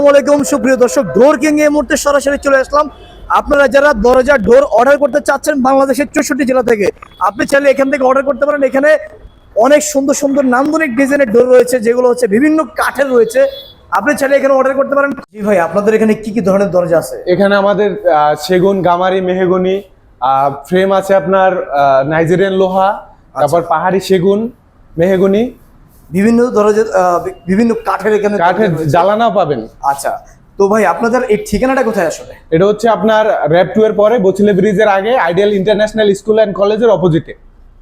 সুপ্রিয় দর্শক door king এই মুহূর্তে সরাসরি চলে আসলাম। আপনারা যারা দরজা ডোর অর্ডার করতে চাচ্ছেন বাংলাদেশের চৌষট্টি জেলা থেকে আপনি চাইলে এখান থেকে অর্ডার করতে পারেন। এখানে অনেক সুন্দর সুন্দর নান্দনিক ডিজাইনের ডোর রয়েছে যেগুলো হচ্ছে বিভিন্ন কাঠের রয়েছে। আপনি চাইলে এখানে অর্ডার করতে পারেন। জি ভাই আপনাদের এখানে কি কি ধরনের দরজা আছে? এখানে আমাদের সেগুন গামারি মেহগনি ফ্রেম আছে আপনার নাইজেরিয়ান লোহা তারপর পাহাড়ি সেগুন মেহগনি বিভিন্ন ধরনের বিভিন্ন কাঠের এখানে কাঠের। জ্বালানাও পাবেন। আচ্ছা তো ভাই আপনাদের এই ঠিকানাটা কোথায় আসলে? এটা হচ্ছে আপনার র্যাপ টু এর পরে বচিলে ব্রিজের আগে আইডিয়াল ইন্টারন্যাশনাল স্কুল অ্যান্ড কলেজের অপোজিটে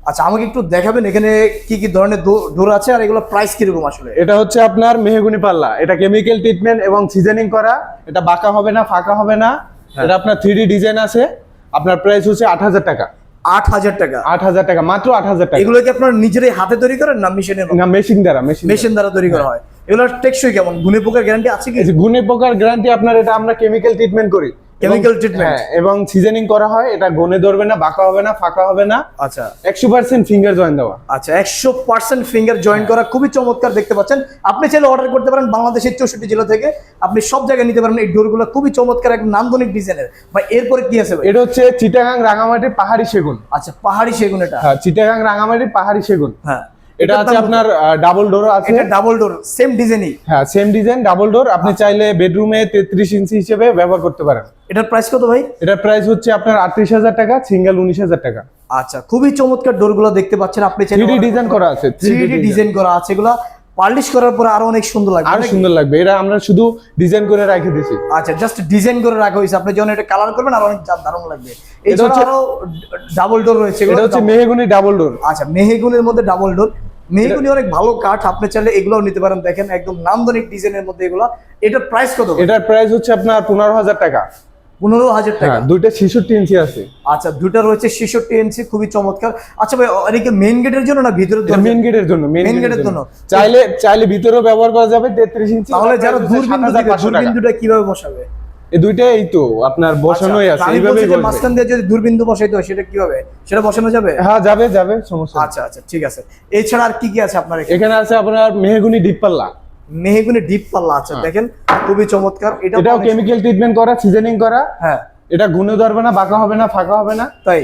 আচ্ছা আমাকে একটু দেখাবেন এখানে কি কি ধরনের ডোর আছে আর এগুলো প্রাইস কীরকম আসলে? এটা হচ্ছে আপনার মেহগনি পাল্লা। এটা কেমিক্যাল ট্রিটমেন্ট এবং সিজনিং করা। এটা বাঁকা হবে না ফাঁকা হবে না। হ্যাঁ। এটা আপনার থ্রি ডিজাইন আছে। আপনার প্রাইস হচ্ছে আট হাজার টাকা। আট হাজার টাকা। আট হাজার টাকা মাত্র আট হাজার টাকা। এগুলো কি আপনার নিজেরাই হাতে তৈরি করেন না মেশিনের না মেশিন দ্বারা মেশিন মেশিন দ্বারা তৈরি করা হয়। এগুলোর টেকসই কেমন? গুণে পোকার গ্যারান্টি আছে কি? গুণে পোকার গ্যারান্টি আপনার এটা আমরা কেমিক্যাল ট্রিটমেন্ট করি। Treatment? হ্যাঁ এবং সিজনিং করা হয় এটা গনে ধরবে না বাঁকা হবে না ফাঁকা হবে না। আচ্ছা। একশো পার্সেন্ট ফিঙ্গার জয়েন দেওয়া। আচ্ছা একশো পার্সেন্ট ফিঙ্গার জয়েন করা খুবই চমৎকার দেখতে পাচ্ছেন। আপনি চাইলে অর্ডার করতে পারেন বাংলাদেশের চৌষট্টি জেলা থেকে। আপনি সব জায়গায় নিতে পারেন এই ডোরগুলো খুবই চমৎকার এক নান্দনিক ডিজাইনের। ভাই এরপরে কি আছে এটা হচ্ছে চিটাগাং রাঙামাটির পাহাড়ি সেগুন। আচ্ছা পাহাড়ি সেগুন এটা। হ্যাঁ চিটাগাং রাঙামাটির পাহাড়ি সেগুন। হ্যাঁ। এটা আছে আপনার ডাবল ডোর আছে। এটা ডাবল ডোর সেম ডিজাইনই হ্যাঁ সেম ডিজাইন ডাবল ডোর আপনি চাইলে বেডরুমে তেত্রিশ ইঞ্চি হিসেবে ব্যবহার করতে পারেন। এটার প্রাইস কত ভাই? এটার প্রাইস হচ্ছে আপনার আটত্রিশ হাজার টাকা সিঙ্গেল উনিশ হাজার টাকা। আচ্ছা খুবই চমৎকার ডোরগুলো দেখতে পাচ্ছেন আপনি চাইলে। থ্রি ডিজাইন করা আছে থ্রি ডিজাইন করা আছে এগুলা পালিশ করার পরে আরও অনেক সুন্দর লাগবে আরও সুন্দর লাগবে। এটা আমরা শুধু ডিজাইন করে রেখে দিছি আচ্ছা জাস্ট ডিজাইন করে রাখা হয়েছে। আপনি যখন এটা কালার করবেন আর অনেক দারুণ লাগবে। এটা হচ্ছে- আরও ডাবল ডোর রয়েছে এটা হচ্ছে মেহগুনি ডাবল ডোর আচ্ছা মেহেগুনের মধ্যে ডাবল ডোর মেহেগুনি অনেক ভালো কাঠ আপনি চাইলে এগুলোও নিতে পারেন। দেখেন একদম নান্দনিক ডিজাইনের মধ্যে এগুলো। এটার প্রাইস কত এটার প্রাইস হচ্ছে আপনার পনেরো হাজার টাকা। পনেরো হাজার টাকা। হ্যাঁ দুইটা ছেষট্টি ইঞ্চি আছে। আচ্ছা দুটা রয়েছে ছেষট্টি ইঞ্চি খুবই চমৎকার। আচ্ছা ভাই এদিকে মেইন গেটের জন্য না ভিতরে মেন গেটের জন্য মেন গেটের জন্য। জন্য। চাইলে চাইলে ভিতরেও ব্যবহার করা যাবে তেত্রিশ ইঞ্চি। তাহলে যারা দূরবিন্দু দিবে 7,500 টাকা। দূরবিন্দুটা কীভাবে বসাবে? এই দুইটা এই তো আপনার বসানোই আচ্ছা, আছে বলছি যে বসবে। মাঝখান দিয়ে যদি দূরবিন্দু বসাইতে হয় সেটা কীভাবে সেটা বসানো যাবে? হ্যাঁ যাবে যাবে সমস্যা আচ্ছা আচ্ছা ঠিক আছে। এছাড়া আর কি কি আছে আপনার এখানে? আছে আপনার মেহগুনি ডিপ পাল্লা। মেহেগুনি ডিপ পাল্লা আছে দেখেন খুবই চমৎকার। এটা হ্যাঁ। এটাও কেমিক্যাল ট্রিটমেন্ট করা সিজনিং করা। হ্যাঁ। এটা গুনে ধরবে না বাঁকা হবে না ফাঁকা হবে না। তাই?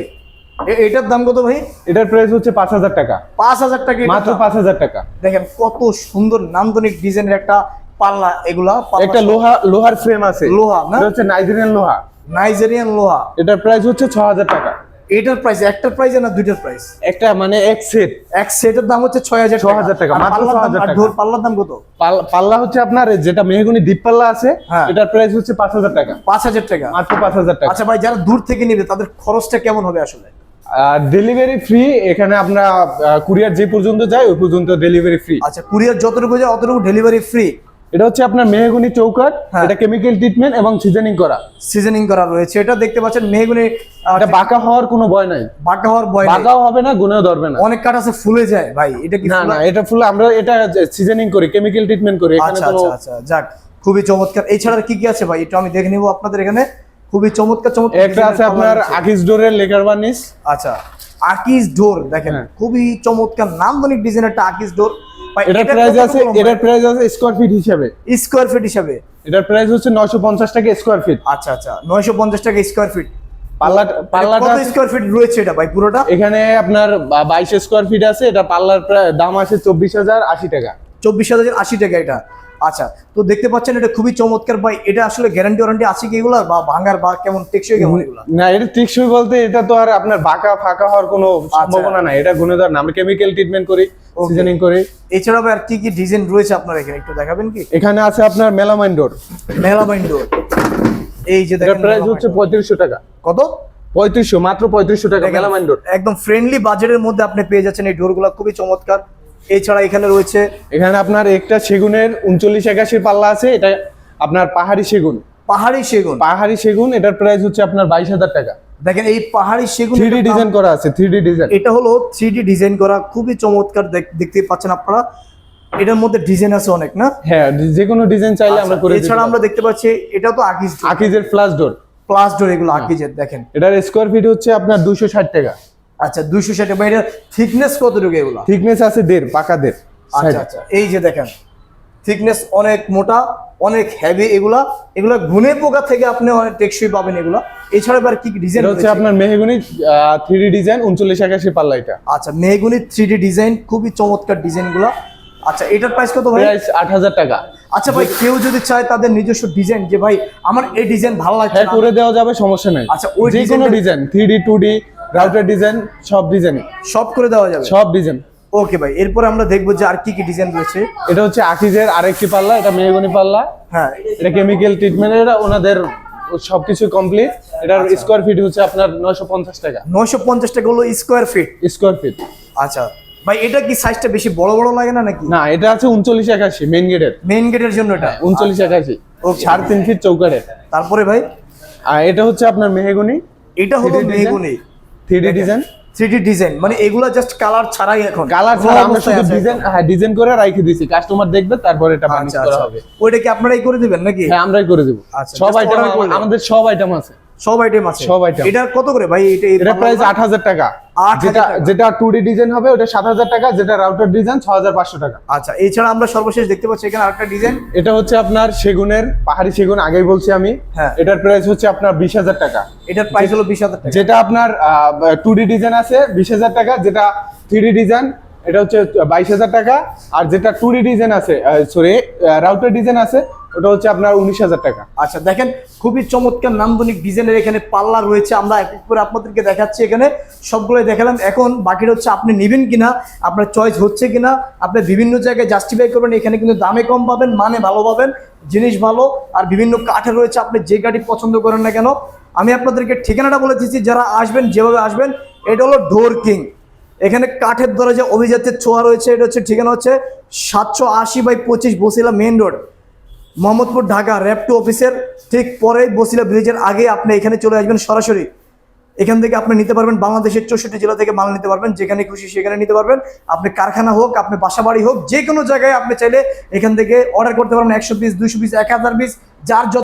এটার দাম কত ভাই? এটার প্রাইস হচ্ছে পাঁচ হাজার টাকা। পাঁচ হাজার টাকা মাত্র পাঁচ হাজার টাকা। দেখেন কত সুন্দর নান্দনিক ডিজাইনের একটা পাল্লা এগুলা একটা লোহা লোহার ফ্রেম আছে। লোহা না? হচ্ছে নাইজেরিয়ান লোহা। নাইজেরিয়ান লোহা। এটার প্রাইস হচ্ছে ছ হাজার টাকা। এটার প্রাইস একটার প্রাইস না দুইটার প্রাইস একটা মানে এক সেট এক সেটের দাম হচ্ছে ছয় হাজার 6,000 টাকা, মাত্র 6,000 আর টাকা। ঢোল পাল্লার দাম কত? পাল্লা হচ্ছে আপনার যেটা মেহগুনি ডিপ পাল্লা আছে হ্যাঁ। এটার প্রাইস হচ্ছে পাঁচ হাজার টাকা। পাঁচ হাজার টাকা। মাত্র পাঁচ হাজার টাকা। আচ্ছা ভাই যারা দূর থেকে নেবে তাদের খরচটা কেমন হবে আসলে? ডেলিভারি ফ্রি এখানে আমরা কুরিয়ার যে পর্যন্ত যায় ওই পর্যন্ত ডেলিভারি ফ্রি আচ্ছা কুরিয়ার যতটুকু যায় অতটুকু ডেলিভারি ফ্রি এটা হচ্ছে আপনার মেহগুনি চৌকাট হ্যাঁ। এটা কেমিক্যাল ট্রিটমেন্ট এবং সিজনিং করা। সিজনিং করা রয়েছে। এটা দেখতে পাচ্ছেন মেহগুনি এটা বাঁকা হওয়ার কোনো ভয় নাই। বাঁকা হওয়ার নেই। বাঁকাও হবে না গুনেও ধরবে না। অনেক কাঠ আছে ফুলে যায়। ভাই এটা কি না না এটা ফুল আমরা এটা সিজনিং করি কেমিক্যাল ট্রিটমেন্ট করি এখানে আচ্ছা আচ্ছা আচ্ছা যাক খুবই চমৎকার। এছাড়া কি কি আছে ভাই? একটু আমি দেখে নিব আপনাদের এখানে। খুবই চমৎকার চমৎকার একটা আছে আপনার আকিস ডোরের লেকার বার্নিশ। আচ্ছা আকিস ডোর দেখেন হ্যাঁ। খুবই চমৎকার নান্দনিক ডিজাইন একটা আকিস ডোর। এটার প্রাইস আছে এটার প্রাইস আছে স্কোয়ার ফিট হিসাবে। স্কোয়ার ফিট হিসাবে। এটার প্রাইস হচ্ছে নয়শো পঞ্চাশ টাকা স্কোয়ার ফিট আচ্ছা আচ্ছা নয়শো পঞ্চাশ টাকা স্কোয়ার ফিট পাল্লা পাল্লাটা কত স্কোয়ার ফিট রয়েছে এটা ভাই পুরোটা? এখানে আপনার বাইশ স্কোয়ার ফিট আছে এটা পাল্লার দাম আছে চব্বিশ হাজার আশি টাকা। চব্বিশ হাজার আশি টাকা এটা। আচ্ছা তো দেখতে পাচ্ছেন এটা খুবই চমৎকার ভাই এটা আসলে গ্যারান্টি ওয়ারেন্টি আছে কি এগুলা? বা ভাঙার বা কেমন টেকসই কেমন এগুলা? না এটা টেকসই বলতে এটা তো আর আপনার বাঁকা ফাঁকা হওয়ার কোনো সম্ভাবনা নাই এটা গুণে ধর না। আমরা কেমিক্যাল ট্রিটমেন্ট করি সিজনিং করি। এছাড়া ভাই আর কি কি ডিজাইন রয়েছে আপনার এখানে? একটু দেখাবেন কি? এখানে আছে আপনার মেলামাইন ডোর মেলামাইন ডোর এই যে দেখেন প্রাইস হচ্ছে door। পঁয়ত্রিশশো টাকা। কত? পঁয়ত্রিশশো মাত্র পঁয়ত্রিশশো টাকা মেলামাইন ডোর একদম ফ্রেন্ডলি বাজেটের মধ্যে আপনি পেয়ে যাচ্ছেন এই ডোরগুলো খুবই চমৎকার। এছাড়া এখানে রয়েছে এখানে আপনার একটা সেগুনের উনচল্লিশ একাশির পাল্লা আছে এটা আপনার পাহাড়ি সেগুন। পাহাড়ি সেগুন? পাহাড়ি সেগুন এটার প্রাইস হচ্ছে আপনার বাইশ হাজার টাকা। দেখেন এই পাহাড়ি সেগুন থ্রি ডিজাইন করা আছে থ্রি ডি ডিজাইন। এটা হলো থ্রি ডিজাইন করা খুবই চমৎকার দেখ- দেখতে পাচ্ছেন আপনারা। এটার মধ্যে ডিজাইন আছে অনেক না? হ্যাঁ যে কোনো ডিজাইন চাইলে আমরা আচ্ছা, করে এছাড়া আমরা দেখতে পাচ্ছি এটা তো আকিজ আকিজের ফ্লাশ ডোর প্লাস ডোর এগুলো আকিজের দেখেন। এটার স্কোয়ার ফিট হচ্ছে আপনার দুশো ষাট টাকা। আচ্ছা দুইশো ষাট বা এটা থিকনেস কতটুকু এগুলো? থিকনেস আছে দেড় পাকা দেড় আচ্ছা আচ্ছা এই যে দেখেন থিকনেস অনেক মোটা অনেক হেভি এগুলা এগুলা গুনে পোকা থেকে আপনি অনেক টেকসই পাবেন এগুলা। এছাড়া আর কি ডিজাইন হচ্ছে আপনার মেহগুনি থ্রি ডিজাইন উনচল্লিশ একাশি পাল্লা এটা। আচ্ছা মেহগুনি থ্রি ডিজাইন খুবই চমৎকার ডিজাইনগুলো আচ্ছা এটার প্রাইস কত ভাই? প্রাইস আট হাজার টাকা। আচ্ছা ভাই কেউ যদি চায় তাদের নিজস্ব ডিজাইন যে ভাই আমার এই ডিজাইন ভালো লাগছে হ্যাঁ করে দেওয়া যাবে সমস্যা নাই। আচ্ছা, ওই যে কোনো design three D two D router design সব ডিজাইন সব করে দেওয়া যাবে? সব ডিজাইন ওকে ভাই এরপরে আমরা দেখব যে আর কি কি ডিজাইন রয়েছে। এটা হচ্ছে আকিজের আরেকটি পাল্লা এটা মেহগনি পাল্লা। হ্যাঁ। এটা কেমিক্যাল ট্রিটমেন্ট এটা ওনাদের সবকিছু কমপ্লিট এটার আচ্ছা। স্কোয়ার ফিট হচ্ছে আপনার নয়শো পঞ্চাশ টাকা। নয়শো পঞ্চাশ টাকা হলো স্কোয়ার ফিট স্কোয়ার ফিট আচ্ছা। ভাই এটা কি সাইজটা বেশি বড় বড় লাগে না নাকি? না এটা আছে উনচল্লিশ একাশি মেন গেটের মেইন গেটের জন্য এটা? উনচল্লিশ একাশি। Okay. সাড়ে তিন ফিট চৌকারের তারপরে ভাই? আর এটা হচ্ছে আপনার মেহগনি। এটা হলো 3D design? মেহগুনি। থ্রি ডিজাইন থ্রি ডিজাইন মানে এগুলা জাস্ট কালার ছাড়াই এখন। কালার ছাড়া আমরা শুধু ডিজাইন হ্যাঁ ডিজাইন করে রাখি দিছি কাস্টমার দেখবে তারপর এটা বানিশ আচ্ছা করা আচ্ছা। হবে। ওইটা কি আপনারাই করে দিবেন নাকি? হ্যাঁ আমরাই করে দেব। আচ্ছা, সব আইটেম আমাদের সব আইটেম আছে। সব আইটেম আছে। সব item। এটা কত করে ভাই? এটা এটা প্রাইস আট হাজার টাকা। 8,000 যেটা যেটা টু ডি ডিজাইন হবে ওটা সাত হাজার টাকা যেটা রাউটার ডিজাইন ছ হাজার পাঁচশো টাকা। আচ্ছা এছাড়া আমরা সর্বশেষ দেখতে পাচ্ছি এখানে আরেকটা ডিজাইন এটা হচ্ছে আপনার সেগুনের পাহাড়ি সেগুন আগেই বলছি আমি। হ্যাঁ। এটার প্রাইস হচ্ছে আপনার বিশ হাজার টাকা। এটার প্রাইস হলো বিশ হাজার টাকা। যেটা আপনার টু ডি ডিজাইন আছে বিশ হাজার টাকা যেটা থ্রি ডিজাইন এটা হচ্ছে বাইশ হাজার টাকা। আর যেটা টু ডি ডিজাইন আছে সরি রাউটার ডিজাইন আছে ওটা হচ্ছে আপনার উনিশ হাজার টাকা। আচ্ছা দেখেন, খুবই চমৎকার নান্দনিক ডিজাইনের এখানে পাল্লা রয়েছে। আমরা এক এক করে আপনাদেরকে দেখাচ্ছি এখানে। সবগুলোই দেখালাম। এখন বাকিটা হচ্ছে আপনি নেবেন কিনা, আপনার চয়েস হচ্ছে কিনা, আপনি বিভিন্ন জায়গায় জাস্টিফাই করবেন। এখানে কিন্তু দামে কম পাবেন মানে ভালো পাবেন, জিনিস ভালো। আর বিভিন্ন কাঠে রয়েছে, আপনি যে গাড়ি পছন্দ করেন না কেন। আমি আপনাদেরকে ঠিকানাটা বলে দিচ্ছি, যারা আসবেন, যেভাবে আসবেন, এটা হলো ডোর কিং এখানে কাঠের দরজা, অভিজাতের ছোঁয়া রয়েছে, এটা হচ্ছে ঠিকানা হচ্ছে সাতশো আশি বাই পঁচিশ বসিলা মেন রোড। মোহাম্মদপুর, ঢাকা র্যাপ র্যাপটু অফিসের ঠিক পরে বসিলা ব্রিজের আগে আপনি এখানে চলে আসবেন সরাসরি। এখান থেকে আপনি নিতে পারবেন বাংলাদেশের চৌষট্টি জেলা থেকে মাল নিতে পারবেন, যেখানে খুশি সেখানে নিতে পারবেন। আপনি কারখানা হোক, আপনি বাসা বাড়ি হোক যে কোনো জায়গায় আপনি চাইলে এখান থেকে অর্ডার করতে পারবেন একশো পিস দুইশো পিস এক হাজার পিস যার যত